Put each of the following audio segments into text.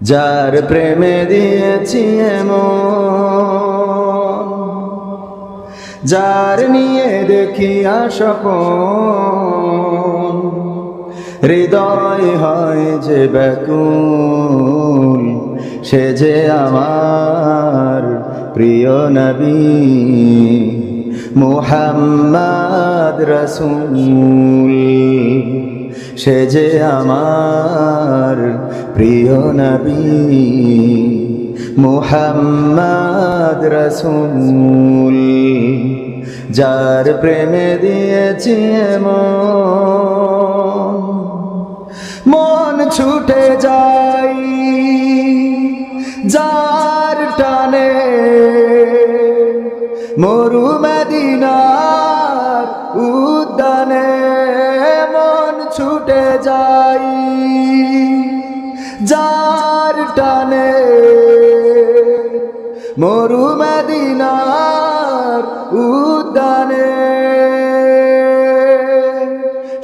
যার প্রেমে দিয়েছি এমন, যার নিয়ে দেখি আসপন হৃদয় হয় যে ব্যাকুল, সে যে আমার প্রিয় নবী, মুহাম্মদ রসুল। সে যে আমার প্রিয় নবী, মুহাম্মদ রসুল, যার প্রেমে দিয়েছি মন ছুটে যাই, যার টানে মরু মদিনার উদ্যানে। ছুটে যাই, যার টানে মরু মদিনার উদ্যানে।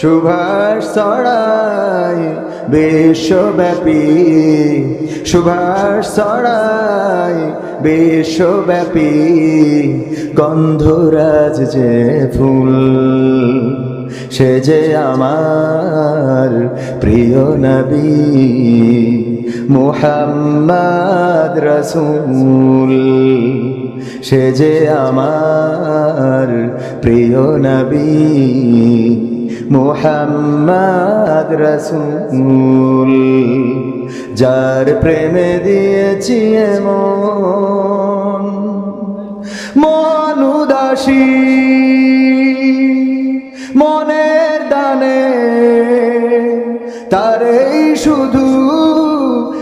সুভাষ ছড়াই বিশ্বব্যাপী, সুভাষ ছড়াই বিশ্বব্যাপী, গন্ধরাজ যে ফুল। সে যে আমার প্রিয় নবী মুহাম্মদ রসুল, সে যে আমার প্রিয় নবী মুহাম্মদ রসুল, যার প্রেমে দিয়েছি মন মন উদাসী মনের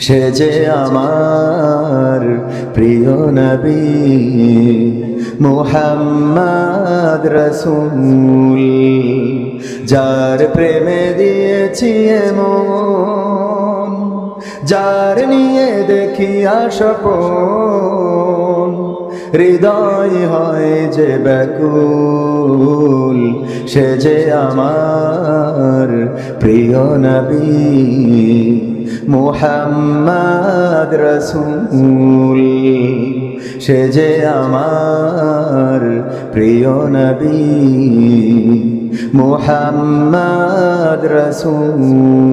সে যে আমার প্রিয় নবী মুহাম্মদ রসুল, যার প্রেমে দিয়েছি মন যার নিয়ে দেখি আসপন হৃদয় হয় যে ব্যাকুল, সে যে আমার প্রিয় নবী। মুহাম্মদ রসুল সে যে আমার প্রিয় নবী মোহাম্মদ রসুল।